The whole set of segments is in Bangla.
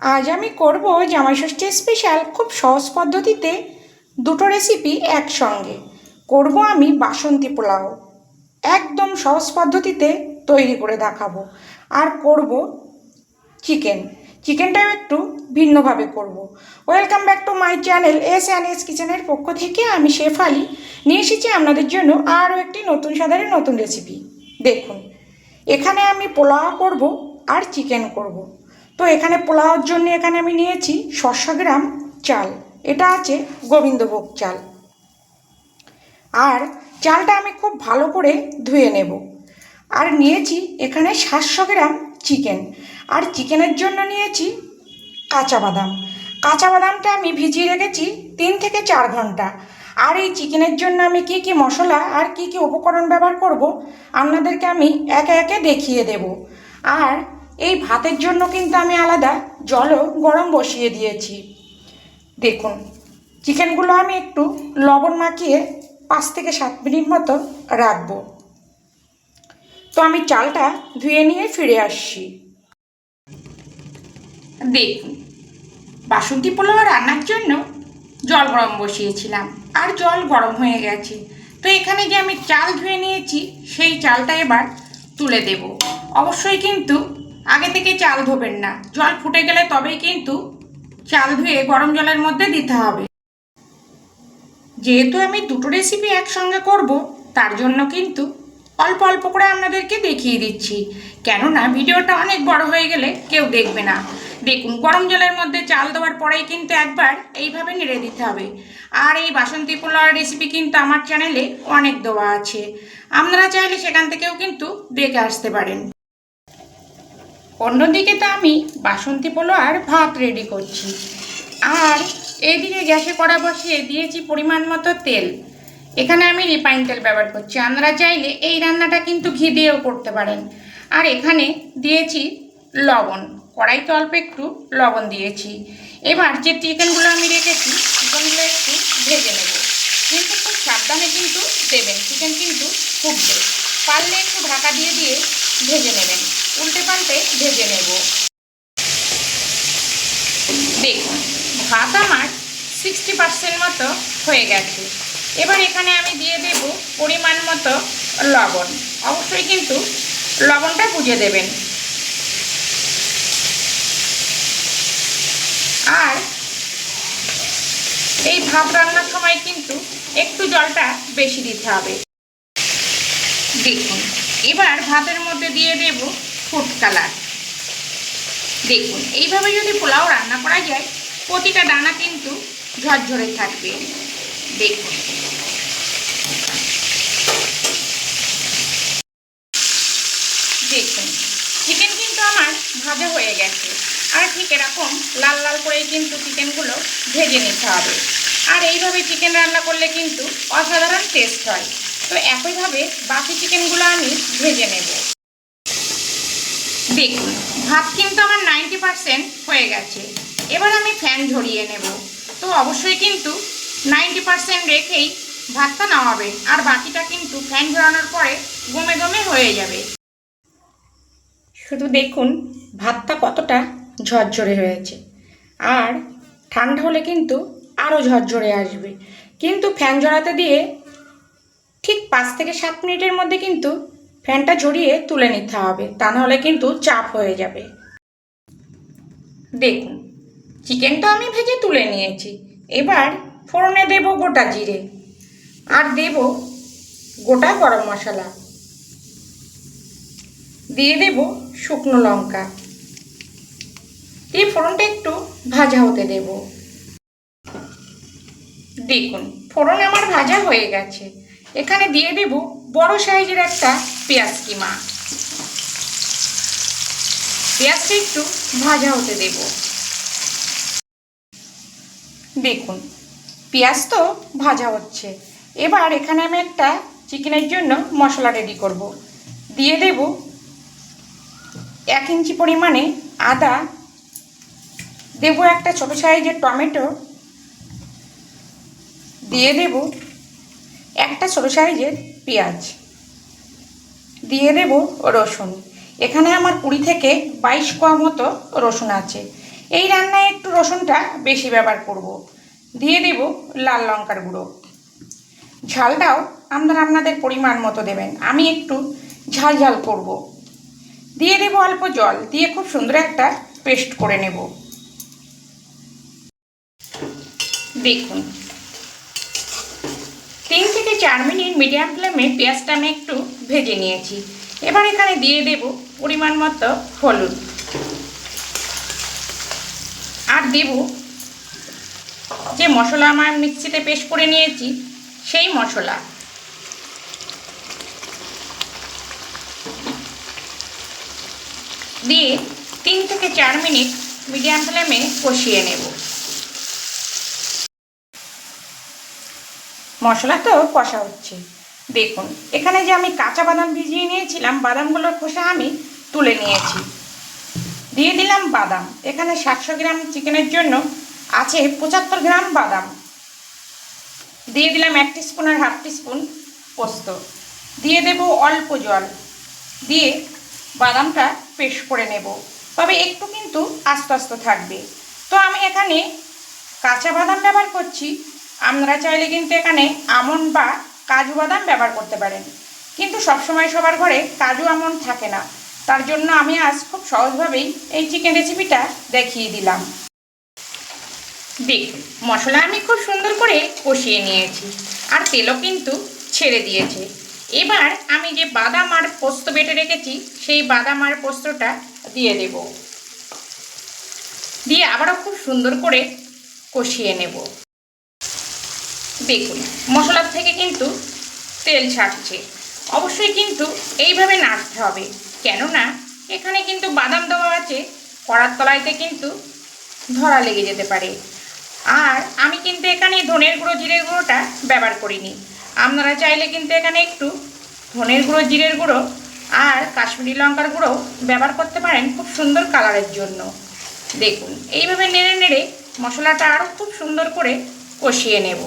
আজ আমি করব জামাই ষষ্ঠী স্পেশাল খুব সহজ পদ্ধতিতে দুটো রেসিপি একসঙ্গে। করব আমি বাসন্তী পোলাও। একদম সহজ পদ্ধতিতে তৈরি করে দেখাবো। আর করব চিকেন চিকেনটাও একটু ভিন্নভাবে করব। Welcome back to my channel S and S কিচেনের পক্ষ থেকে আমি শেফ আলি নিয়ে এসেছি আপনাদের জন্য আরও একটি নতুন স্বাদের নতুন রেসিপি দেখুন, এখানে আমি পোলাও করব আর চিকেন করব। তো এখানে পোলাওর জন্য এখানে আমি নিয়েছি ছশো গ্রাম চাল। এটা আছে গোবিন্দভোগ চাল। আর চালটা আমি খুব ভালো করে ধুয়ে নেব। আর নিয়েছি এখানে সাতশো গ্রাম চিকেন। আর চিকেনের জন্য নিয়েছি কাঁচা বাদাম। কাঁচা বাদামটা আমি ভিজিয়ে রেখেছি তিন থেকে চার ঘণ্টা। আর এই চিকেনের জন্য আমি কি কি মশলা আর কি কি উপকরণ ব্যবহার করব, আপনাদেরকে আমি একে একে দেখিয়ে দেব। আর এই ভাতের জন্য কিন্তু আমি আলাদা জলও গরম বসিয়ে দিয়েছি। দেখুন, চিকেনগুলো আমি একটু লবণ মাখিয়ে পাঁচ থেকে সাত মিনিট মতো রাখব। তো আমি চালটা ধুয়ে নিয়ে ফিরে আসছি। দেখুন, বাসন্তী পোলাও রান্নার জন্য জল গরম বসিয়েছিলাম, আর জল গরম হয়ে গেছে। তো এখানে যে আমি চাল ধুয়ে নিয়েছি, সেই চালটা এবার তুলে দেব। অবশ্যই কিন্তু আগে থেকে চাল ধোবেন না। জল ফুটে গেলে তবেই কিন্তু চাল ধুয়ে গরম জলের মধ্যে দিতে হবে। যেহেতু আমি দুটো রেসিপি একসঙ্গে করব, তার জন্য কিন্তু অল্প অল্প করে আপনাদেরকে দেখিয়ে দিচ্ছি। কেননা ভিডিওটা অনেক বড় হয়ে গেলে কেউ দেখবে না। দেখুন, গরম জলের মধ্যে চাল দেওয়ার পরেই কিন্তু একবার এইভাবে নেড়ে দিতে হবে। আর এই বাসন্তী পোলাওয়ার রেসিপি কিন্তু আমার চ্যানেলে অনেক দেওয়া আছে। আপনারা চাইলে সেখান থেকেও কিন্তু দেখে আসতে পারেন। অন্যদিকে তো আমি বাসন্তী পোলো আর ভাত রেডি করছি। আর এইদিকে গ্যাসে কড়া বসিয়ে দিয়েছি পরিমাণ মতো তেল। এখানে আমি রিফাইন তেল ব্যবহার করছি। আপনারা চাইলে এই রান্নাটা কিন্তু ঘি দিয়েও করতে পারেন। আর এখানে দিয়েছি লবণ। কড়াইতে অল্প একটু লবণ দিয়েছি। এবার যে চিকেনগুলো আমি রেখেছি চিকেনগুলো একটু ভেজে নেব। কিন্তু খুব সাবধানে কিন্তু দেবেন। চিকেন কিন্তু ফুটবে পারলে একটু ঢাকা দিয়ে দিয়ে ভেজে নেবেন উল্টে পাল্টে ভেজে নেব। দেখুন, ভাত আমার সিক্সটি পার্সেন্ট মতো হয়ে গেছে। এবার এখানে আমি দিয়ে দেব পরিমাণ মতো লবণ। অবশ্যই কিন্তু লবণটা বুঝে দেবেন। আর এই ভাত রান্নার সময় কিন্তু একটু জলটা বেশি দিতে হবে। দেখুন এবার ভাতের মধ্যে দিয়ে দেব ফুড কালার দেখুন, এইভাবে যদি পোলাও রান্না করা যায়, প্রতিটা দানা কিন্তু ঝরঝরে থাকবে। দেখুন। দেখুন চিকেন কিন্তু আমার ভাজা হয়ে গেছে। আর ঠিক এরকম লাল লাল করেই কিন্তু চিকেনগুলো ভেজে নিতে হবে। আর এইভাবে চিকেন রান্না করলে কিন্তু অসাধারণ টেস্ট হয়। তো একইভাবে বাকি চিকেনগুলো আমি ভেজে নেব। দেখুন ভাত কিন্তু আমার নাইনটি পারসেন্ট হয়ে গেছে। এবার আমি ফ্যান ঝরিয়ে নেব। তো অবশ্যই কিন্তু নাইনটি পারসেন্ট রেখেই ভাতটা নামাবে। আর বাকিটা কিন্তু ফ্যান ঝরানোর পরে গমে গমে হয়ে যাবে। শুধু দেখুন, ভাতটা কতটা ঝরঝরে হয়েছে। আর ঠান্ডা হলে কিন্তু আরও ঝরঝরে আসবে। কিন্তু ফ্যান ঝরাতে দিয়ে ঠিক পাঁচ থেকে সাত মিনিটের মধ্যে কিন্তু ফ্যানটা ঝরিয়ে তুলে নিতে হবে। তা নাহলে কিন্তু চাপ হয়ে যাবে। দেখুন, চিকেনটা আমি ভেজে তুলে নিয়েছি। এবার ফোড়নে দেব গোটা জিরে আর দেব গোটা গরম মশলা। দিয়ে দেব শুকনো লঙ্কা। দিয়ে ফোড়নটা একটু ভাজা হতে দেব। দেখুন, ফোড়ন আমার ভাজা হয়ে গেছে। এখানে দিয়ে দেব বড় সাইজের একটা পেঁয়াজ কিমা। পেঁয়াজটা একটু ভাজা হতে দেব। দেখুন, পেঁয়াজ তো ভাজা হচ্ছে। এবার এখানে আমি একটা চিকেনের জন্য মশলা রেডি করব। দিয়ে দেব এক ইঞ্চি পরিমাণে আদা। দেব একটা ছোটো সাইজের টমেটো। দিয়ে দেব একটা ছোট সাইজের পেঁয়াজ। দিয়ে দেব রসুন। এখানে আমার কুড়ি থেকে বাইশ কোয়া মতো রসুন আছে। এই রান্নায় একটু রসুনটা বেশি ব্যবহার করব। দিয়ে দেব লাল লঙ্কার গুঁড়ো। ঝালটাও আপনারা আপনাদের পরিমাণ মতো দেবেন। আমি একটু ঝাল ঝাল করব। দিয়ে দেব অল্প জল। দিয়ে খুব সুন্দর একটা পেস্ট করে নেব। দেখুন। চার মিনিট মিডিয়াম ফ্লেমে পেঁয়াজটা আমি একটু ভেজে নিয়েছি। এবার এখানে দিয়ে দেব পরিমাণ মতো হলুদ। আর দেব যে মশলা আমার মিক্সিতে পেস্ট করে নিয়েছি, সেই মশলা। দিয়ে তিন থেকে চার মিনিট মিডিয়াম ফ্লেমে কষিয়ে নেব। মশলা তো কষা হচ্ছে। দেখুন, এখানে যে আমি কাঁচা বাদাম ভিজিয়ে নিয়েছিলাম, বাদামগুলোর খোসা আমি তুলে নিয়েছি। দিয়ে দিলাম বাদাম। এখানে সাতশো গ্রাম চিকেনের জন্য আছে পঁচাত্তর গ্রাম বাদাম। দিয়ে দিলাম এক স্পুন আর হাফ স্পুন পোস্ত। দিয়ে দেব অল্প জল। দিয়ে বাদামটা পেস্ট করে নেব। তবে একটু কিন্তু আস্তে আস্তে থাকবে। তো আমি এখানে কাঁচা বাদাম ব্যবহার করছি আপনারা চাইলে কিন্তু এখানে আমন বা কাজু বাদাম ব্যবহার করতে পারেন। কিন্তু সবসময় সবার ঘরে কাজু আমন থাকে না। তার জন্য আমি আজ খুব সহজভাবেই এই চিকেন রেসিপিটা দেখিয়ে দিলাম। দেখুন, মশলা আমি খুব সুন্দর করে কষিয়ে নিয়েছি আর তেলও কিন্তু ছেড়ে দিয়েছে। এবার আমি যে বাদাম আর পোস্ত বেটে রেখেছি, সেই বাদাম আর পোস্তটা দিয়ে দেব। দিয়ে আবারও খুব সুন্দর করে কষিয়ে নেব। দেখুন মশলার থেকে কিন্তু তেল ছাড়ছে। অবশ্যই কিন্তু এইভাবে নাড়তে হবে। কেননা, এখানে কিন্তু বাদাম দেওয়া আছে কড়ার তলাইতে কিন্তু ধরা লেগে যেতে পারে। আর আমি কিন্তু এখানে ধনের গুঁড়ো, জিরের গুঁড়োটা ব্যবহার করিনি। আপনারা চাইলে কিন্তু এখানে একটু ধনের গুঁড়ো, জিরের গুঁড়ো আর কাশ্মীরি লঙ্কার গুঁড়ো ব্যবহার করতে পারেন খুব সুন্দর কালারের জন্য। দেখুন, এইভাবে নেড়ে নেড়ে মশলাটা আরও খুব সুন্দর করে কষিয়ে নেব।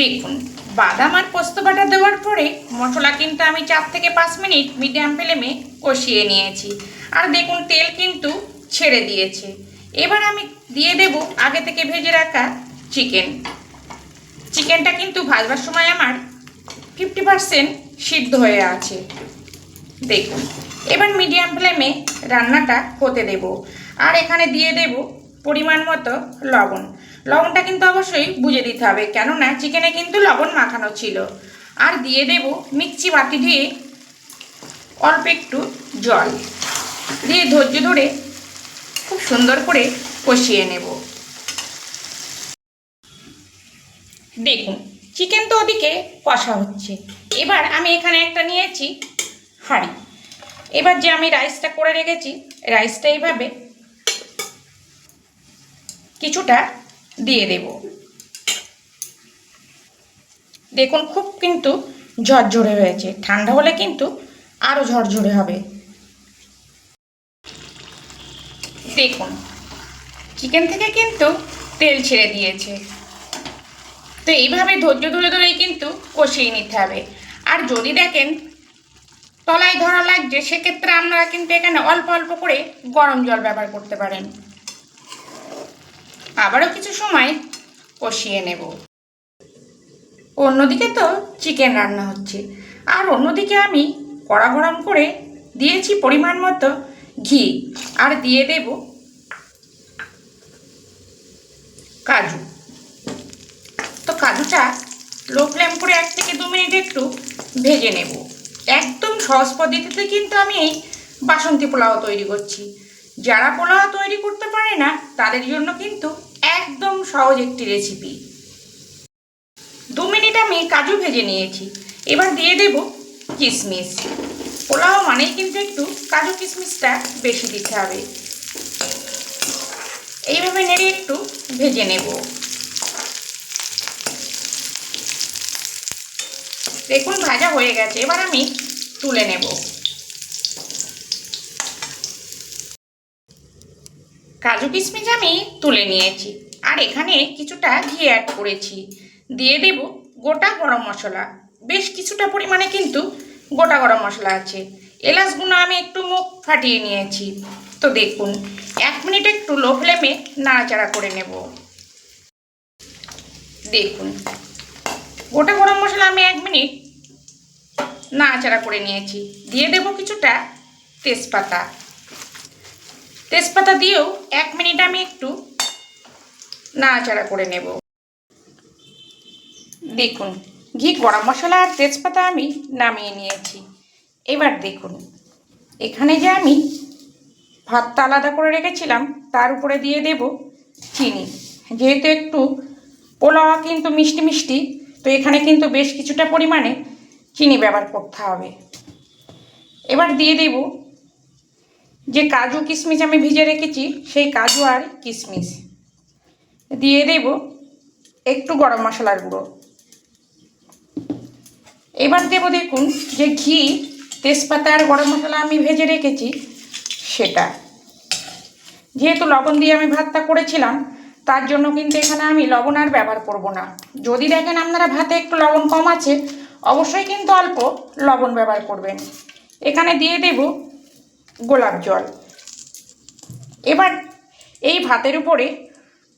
দেখুন, বাদাম আর পোস্ত বাটা দেওয়ার পরে মশলা কিন্তু আমি চার থেকে পাঁচ মিনিট মিডিয়াম ফ্লেমে কষিয়ে নিয়েছি। আর দেখুন, তেল কিন্তু ছেড়ে দিয়েছে। এবার আমি দিয়ে দেব আগে থেকে ভেজে রাখা চিকেন। চিকেনটা কিন্তু ভাজবার সময় আমার ফিফটি পারসেন্ট সিদ্ধ হয়ে আছে। দেখুন, এবার মিডিয়াম ফ্লেমে রান্নাটা হতে দেব। আর এখানে দিয়ে দেব পরিমাণ মতো লবণ। লবণটা কিন্তু অবশ্যই বুঝে দিতে হবে, কেননা চিকেনে কিন্তু লবণ মাখানো ছিল। আর দিয়ে দেব মিক্সি বাটি দিয়ে অল্প একটু জল। দিয়ে ধৈর্য ধরে খুব সুন্দর করে কষিয়ে নেব। দেখুন, চিকেন তো ওদিকে কষা হচ্ছে। এবার আমি এখানে একটা নিয়েছি হাঁড়ি। এবার যে আমি রাইসটা করে রেখেছি রাইসটা এইভাবে কিছুটা দিয়ে দেব। দেখুন, খুব কিন্তু ঝরঝরে হয়েছে। ঠান্ডা হলে কিন্তু আরও ঝরঝরে হবে। দেখুন, চিকেন থেকে কিন্তু তেল ছেড়ে দিয়েছে। তো এইভাবে ধৈর্য ধরে ধরেই কিন্তু কষিয়ে নিতে হবে। আর যদি দেখেন তলায় ধরা লাগছে, সেক্ষেত্রে আপনারা কিন্তু এখানে অল্প অল্প করে গরম জল ব্যবহার করতে পারেন। আবারও কিছু সময় কষিয়ে নেব। অন্যদিকে তো চিকেন রান্না হচ্ছে। আর অন্যদিকে আমি কড়া গরম করে দিয়েছি পরিমাণ মতো ঘি। আর দিয়ে দেব কাজু। তো কাজুটা লো ফ্লেম করে এক থেকে দু মিনিট একটু ভেজে নেব। একদম সহজ পদ্ধতিতে কিন্তু আমি এই বাসন্তী পোলাও তৈরি করছি। যারা পোলাও তৈরি করতে পারে না, তাদের জন্য কিন্তু একদম সহজ একটি রেসিপি দু মিনিট আমি কাজু ভেজে নিয়েছি। এবার দিয়ে দেব কিশমিশ পোলাও মানেই কিন্তু একটু কাজু কিশমিশটা বেশি দিতে হবে। এইভাবে নেড়ে একটু ভেজে নেব। দেখুন, ভাজা হয়ে গেছে। এবার আমি তুলে নেব। কিশমিশ আমি তুলে নিয়েছি। আর এখানে কিছুটা ঘি অ্যাড করেছি। দিয়ে দেব গোটা গরম মশলা। বেশ কিছুটা পরিমাণে কিন্তু গোটা গরম মশলা আছে। এলাচগুলো আমি একটু মুখ ফাটিয়ে নিয়েছি। তো দেখুন, এক মিনিট একটু লো ফ্লেমে নাড়াচাড়া করে নেব। দেখুন, গোটা গরম মশলা আমি এক মিনিট নাড়াচাড়া করে নিয়েছি। দিয়ে দেব কিছুটা তেজপাতা। তেজপাতা দিয়েও এক মিনিট আমি একটু নাড়াচাড়া করে নেব। দেখুন, ঘি, গরম মশলা আর তেজপাতা আমি নামিয়ে নিয়েছি। এবার দেখুন, এখানে যে আমি ভাতটা আলাদা করে রেখেছিলাম, তার উপরে দিয়ে দেব চিনি। যেহেতু একটু পোলাও কিন্তু মিষ্টি মিষ্টি, তো এখানে কিন্তু বেশ কিছুটা পরিমাণে চিনি ব্যবহার করতে হবে। এবার দিয়ে দেব যে কাজু কিশমিশ আমি ভিজে রেখেছি, সেই কাজু আর কিশমিশ দিয়ে দেব একটু গরম মশলার গুঁড়ো। এবার দেব দেখুন যে ঘি, তেজপাতা আর গরম মশলা আমি ভেজে রেখেছি, সেটা। যেহেতু লবণ দিয়ে আমি ভাতটা করেছিলাম, তার জন্য কিন্তু এখানে আমি লবণ আর ব্যবহার করব না। যদি দেখেন আপনারা ভাতে একটু লবণ কম আছে, অবশ্যই কিন্তু অল্প লবণ ব্যবহার করবেন। এখানে দিয়ে দেব গোলাপ জল। এবার এই ভাতের উপরে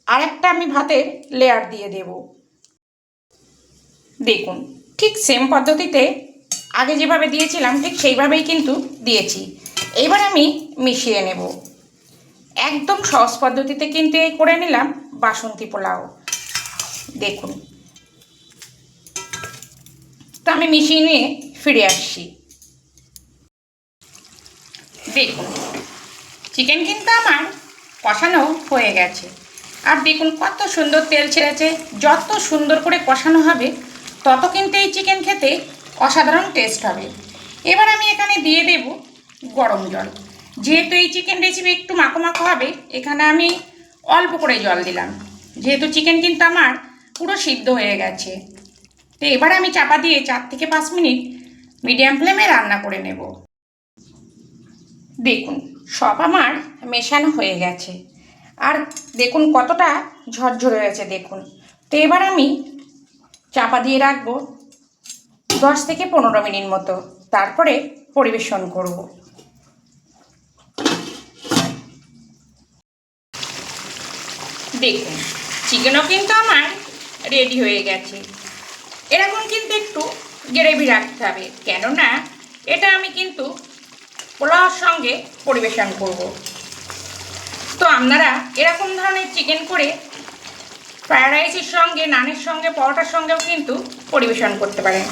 আরেকটা আমি ভাতের লেয়ার দিয়ে দেব। দেখুন, ঠিক সেম পদ্ধতিতে আগে যেভাবে দিয়েছিলাম, ঠিক সেইভাবেই কিন্তু দিয়েছি। এবার আমি মিশিয়ে নেব। একদম সহজ পদ্ধতিতে কিন্তু এই করে নিলাম বাসন্তী পোলাও। দেখুন, তো আমি মিশিয়ে নিয়ে ফিরে আসছি। দেখুন। চিকেন কিন্তু আমার কষানো হয়ে গেছে। আর দেখুন কত সুন্দর তেল ছেড়েছে, যত সুন্দর করে কষানো হবে, তত কিন্তু এই চিকেন খেতে অসাধারণ টেস্ট হবে। এবার আমি এখানে দিয়ে দেব গরম জল। যেহেতু এই চিকেন রেসিপি একটু মাখো মাখো হবে, এখানে আমি অল্প করে জল দিলাম। যেহেতু চিকেন কিন্তু আমার পুরো সিদ্ধ হয়ে গেছে। তো এবার আমি চাপা দিয়ে চার থেকে পাঁচ মিনিট মিডিয়াম ফ্লেমে রান্না করে নেব। দেখুন, সব আমার মেশানো হয়ে গেছে। আর দেখুন কতটা ঝরঝরে হয়েছে, দেখুন। তো এবার আমি চাপা দিয়ে রাখব দশ থেকে পনেরো মিনিট মতো। তারপরে পরিবেশন করব। দেখুন, চিকেনও কিন্তু আমার রেডি হয়ে গেছে। এরকম কিন্তু একটু গ্রেভি রাখতে হবে। কেননা, এটা আমি কিন্তু পোলাওর সঙ্গে পরিবেশন করব। তো আপনারা এরকম ধরনের চিকেন করে ফ্রায়েড রাইসের সঙ্গে নানের সঙ্গে, পরোটার সঙ্গেও কিন্তু পরিবেশন করতে পারেন।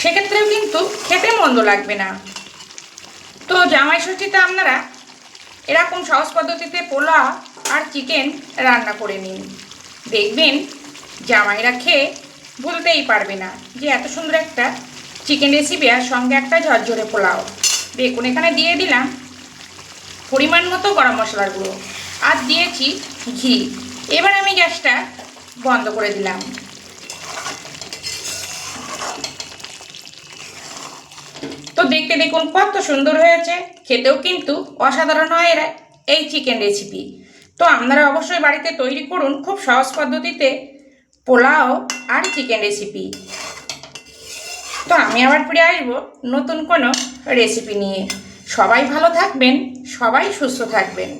সেক্ষেত্রেও কিন্তু খেতে মন্দ লাগবে না। তো জামাই ষষ্ঠীতে আপনারা এরকম সহজ পদ্ধতিতে পোলাও আর চিকেন রান্না করে নিন। দেখবেন জামাইরা খেয়ে ভুলতেই পারবে না যে এত সুন্দর একটা চিকেন রেসিপি আর সঙ্গে একটা ঝরঝরে পোলাও। দেখুন, এখানে দিয়ে দিলাম পরিমাণ মতো গরম মশলার গুঁড়ো আর দিয়েছি ঘি। এবার আমি গ্যাসটা বন্ধ করে দিলাম। তো দেখতে দেখুন, কত সুন্দর হয়েছে। খেতেও কিন্তু অসাধারণ হয় এরা, এই চিকেন রেসিপি তো আপনারা অবশ্যই বাড়িতে তৈরি করুন খুব সহজ পদ্ধতিতে পোলাও আর চিকেন রেসিপি তো আমি আবার ফিরে আসব নতুন কোনো রেসিপি নিয়ে। সবাই ভালো থাকবেন, সবাই সুস্থ থাকবেন।